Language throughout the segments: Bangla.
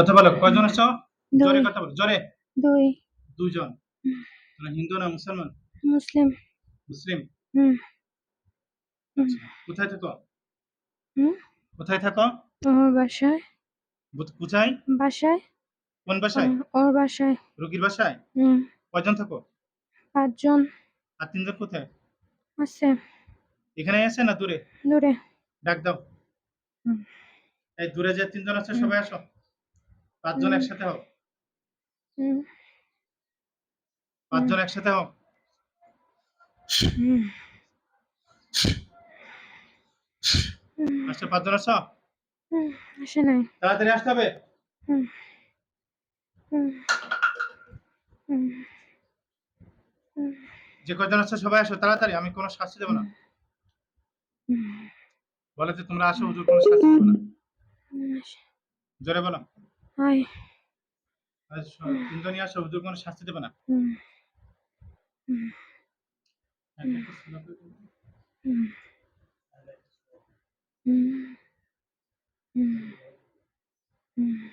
কথা বলো কয়জন আছো? জোরে কথা বলো জোরে। দুই। দুইজন। তোমরা হিন্দু না মুসলমান? মুসলিম। মুসলিম? হুম। হুম। কোথায় থাকো? হুম? কোথায় থাকো? আমার বাসায়। কোথায়? বাসায়। কোন বাসায়? ওর- বাসায়। রোগীর বাসায়? হুম। কয়জন থাকো? পাঁচজন। আর তিনজন কোথায়? আছে। এখানে আছে না দূরে? দূরে। ডাক দাও। এই দূরে যে তিনজন আছে সবাই আসো। পাঁচজন। একসাথে হুম। পাঁচজন একসাথে হুম, আচ্ছা পাঁচজন আসো আসে নাই। তাড়াতাড়ি আসতে হবে। যে কয়জন আছে সবাই আসো তাড়াতাড়ি আমি কোনো শাস্তি দেবো না। বলে যে তোমরা আসো হুজুর কোনো শাস্তি দেবো না। জোরে বলো। আয়। আর স- তিনজনই আসো হুজুর কোনো শাস্তি দেবে না। হুম। হুম। হুম হুম। হুম। হুম।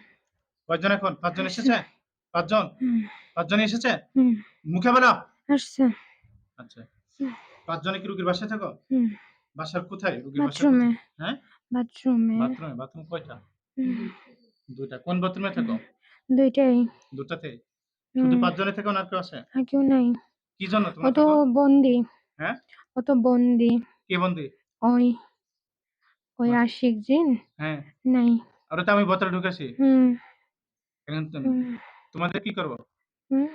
কয়জন এখন? পাঁচজন এসেছে? পাঁচজন? পাঁচজন এসেছে? মুখে বলো। আসছে। আচ্ছা। পাঁচজনে কি রুগীর বাসায় থাকো? বাসার কোথায় রুগীর বাসা বাথরুমে। হ্যাঁ? বাথরুমে। বাথরুমে। বাথরুম কয়টা? দুইটা। কোন বাথরুমে থাকো? দুইটাই। দুটাতে শুধু পাঁচজনে থাকো না আর কেউ আছে? আর কেউ নাই। কি জন্য ও তোমরা তো থাকো? বন্দি। হ্যাঁ? ও তো বন্দি। কে বন্দি? ওই। ওই বাহ। আশিক জিন? হ্যাঁ। নাই। আর তো আমি বোতলে ঢুকেছি। হুম। এখন তো- হুম। তোমাদের কি করব? হুম।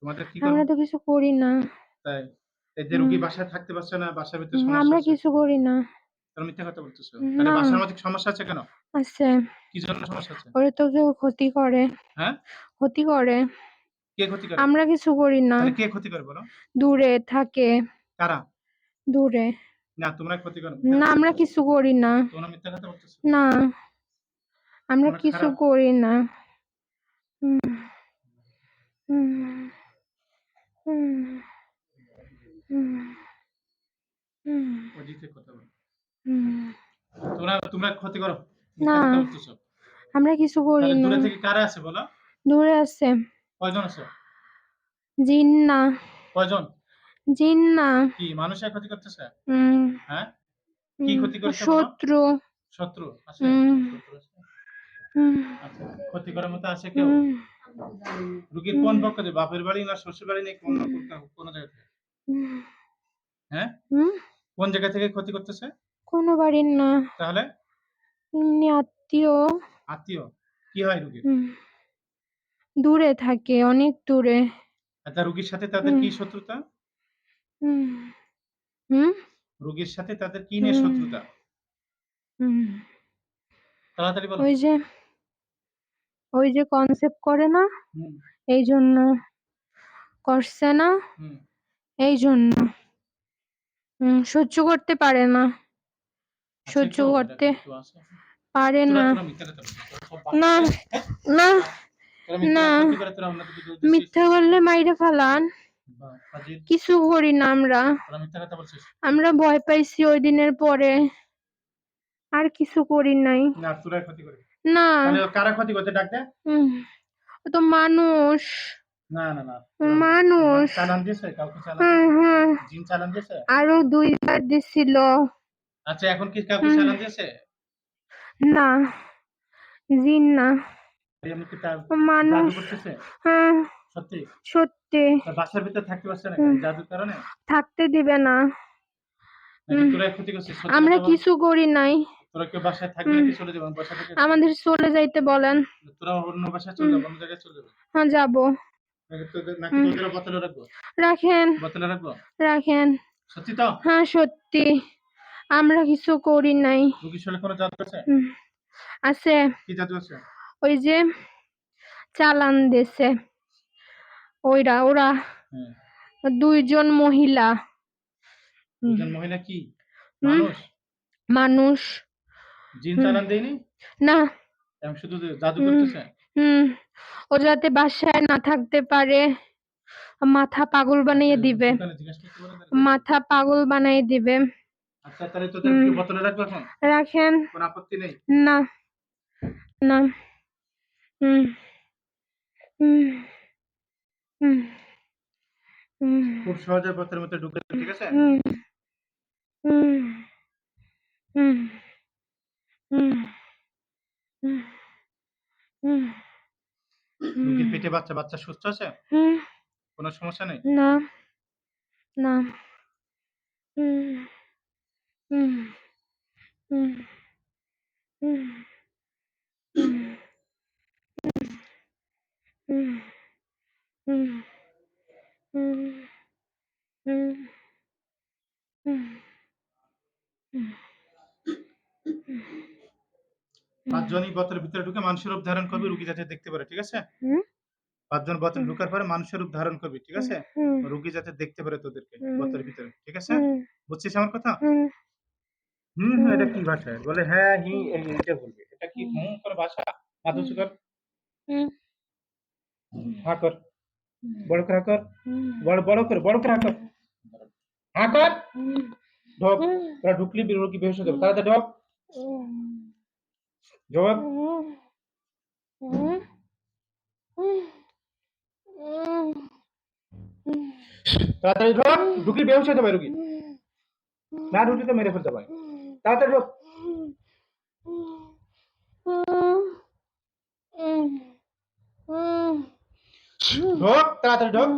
তোমাদের কি করব? আমরা তো কিছু করি না। তাই। এই যে রুগী হুম। বাসায় থাকতে পারছে না বাসার ভিতরে হুম, সমস্যা আমরা আছে। কিছু করি না। তাহলে মিথ্যা কথা বলতেছো। তাহলে না। বাসার মধ্যে সমস্যা আছে কেন? আছে। কি জন্য সমস্যা আছে ওরে তো কেউ ক্ষতি করে। হ্যাঁ? ক্ষতি করে। কে ক্ষতি করে? আমরা কিছু করি না। তাহলে কে ক্ষতি করে বলো? দূরে থাকে। কারা? দূরে। না তোমরা ক্ষতি করো। না আমরা কিছু করি না। তোমরা মিথ্যা কথা বলতেছো? না আমরা আমরা কিছু খারাপ। করি না। হুম হুম হুম হুম হুম অজিতে কথা বলো। হুম তোমরা তোমরা ক্ষতি করো। না। আমরা কিছু করি না। দূরে থেকে কারা আছে বলো? দূরে আছে। কয়জন আছে? জিন্না। কয়জন? জিন্না। কি মানুষের ক্ষতি করতেছে? হ্যাঁ? কি ক্ষতি করছে শত্রু। শত্রু আছে? আচ্ছা ক্ষতি করার মতো আছে কেউ? রুগীর কোন পক্ষ থেকে বাপের বাড়ি না শ্বশুর বাড়ি নেই কোন কোন জায়গা থেকে? হ্যাঁ? কোন জায়গা থেকে ক্ষতি করতেছে? কোনো বাড়ির না। তাহলে? এমনি আত্মীয়। আত্মীয়? কি হয় রুগীর? হুম, দূরে থাকে অনেক দূরে। তার রুগীর সাথে তাদের কি শত্রুতা? হুম। হুম? রুগীর সাথে তাদের কি নিয়ে হুম। শত্রুতা? হুম। তাড়াতাড়ি বলো। ওই যে ওই যে কনসেপ্ট করে না? হুম, এই জন্য করছে না? হুম। এই জন্য। হুম, সহ্য করতে পারে না। সহ্য করতে? পারে না বাচ্চা। না হ্যাঁ? না না। মিথ্যা বললে মাইরে ফেলান। কিছু করি না আমরা। আমরা ভয় পাইছি ওই দিনের পরে আর কিছু করি নাই না, করে। না ক্ষতি করতে ডাক দে? হুম, ও তো মানুষ না, না, না। মানুষ চালান দিয়েছে? আরও দুইবার দিছিল আচ্ছা, এখন কি কাউকে হুম। দিয়েছে? না জিন না এমনি কি তা- মানুষ করতেছে? হ্যাঁ সত্যি? সত্যি তা বাসার ভিতর থাকতে পারছে না হুম। জাদুর কারণে? থাকতে দিবে না নাকি হুম। তোরাই ক্ষতি করছিস? সত্যি আমরা কথা বল। কিছু করি নাই তোরা কেউ বাসায় থাকলে হুম। কি চলে যাবে বাসা থেকে আমাদের চলে যাইতে বলেন তোরা অন্য বাসায় চলে যাবে অন্য জায়গায় চলে যাবে হ্যাঁ যাব নাকি তোদের নাকি হুম। তোদের বোতলে রাখব রাখেন বোতলে রাখব রাখেন সত্যি তো হ্যাঁ সত্যি আমরা কিছু করি নাই। রুগীর শরীরে কোনো জাদু আছে? আছে। কি জাদু আছে? ওই যে চালান দেশে ওইরা ওরা হ্যাঁ। দুইজন মহিলা। হুম, মহিলা কি। মানুষ? মানুষ। জিন চালান দেয়নি? না। শুধু জাদু হুম। করতেছে? হুম ও যাতে বাসায় না থাকতে পারে মাথা পাগল বানিয়ে দিবে? মাথা পাগল বানিয়ে দিবে। আচ্ছা তাহলে। কি বোতলে রাখব এখন? রাখেন। কোনো আপত্তি নেই? না। না। হুম। হুম। খুব সহজে পথের মধ্যে ঢুকে ঠিক আছে? হুম। হুম। হুম। হুম। হুম। হুম। রুগীর পেটে বাচ্চা বাচ্চা সুস্থ আছে? কোনো সমস্যা নেই? না। না। হুম। পাঁচজনই বতের ভিতরে ঢুকে মানুষের রূপ ধারণ করবে রুগী যাতে দেখতে পারে ঠিক আছে পাঁচজন বতে ঢুকার পরে মানুষের রূপ ধারণ করবি ঠিক আছে রুগী যাতে দেখতে পারে তোদেরকে। বতের ভিতরে ঠিক আছে বুঝছিস আমার কথা হুম হুম হুম, এটা কি ভাষা বলে হ্যাঁ হি এই এটা বলবে এটা কি হুম কোন ভাষা মাথা উঁচু কর হুম হা কর বড় করে হা কর হুম বড় বড় করে বড় করে হা কর হা কর হুম ঢোক তোরা ঢুকলি রুগী বেহুশ হয়ে যাবে তাড়াতাড়ি ঢোক জবাব তাড়াতাড়ি ঢোক ঢুকলি বেহুশ হয়ে যাবে রুগী না ঢুকলি তো মেরে ফেলতে পারে তাড়াতাড়ি ঢোক ঢোক তাড়াতাড়ি ঢোক।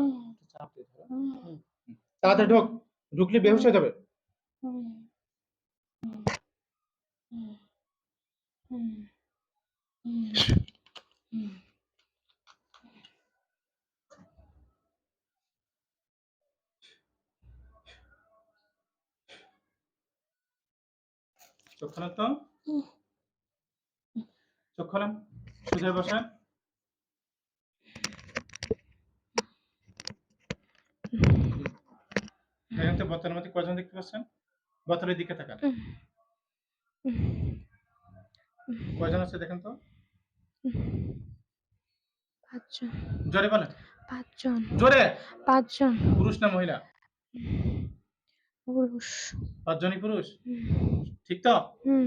তাড়াতাড়ি ঢোক ঢুকলি বেহুশ হয়ে যাবে। চোখ খোলেন তো। চোখ খোলেন। সোজা বসেন দেখেন তো বোতলের মধ্যে কজন দেখতে পাচ্ছেন? বোতলের দিকে তাকান। কয়জন আছে দেখেন তো? পাঁচজন। জোরে বলেন। পাঁচজন। জোরে। পাঁচজন। পুরুষ না মহিলা? পুরুষ। পাঁচজনই পুরুষ? ঠিক তো? হুম।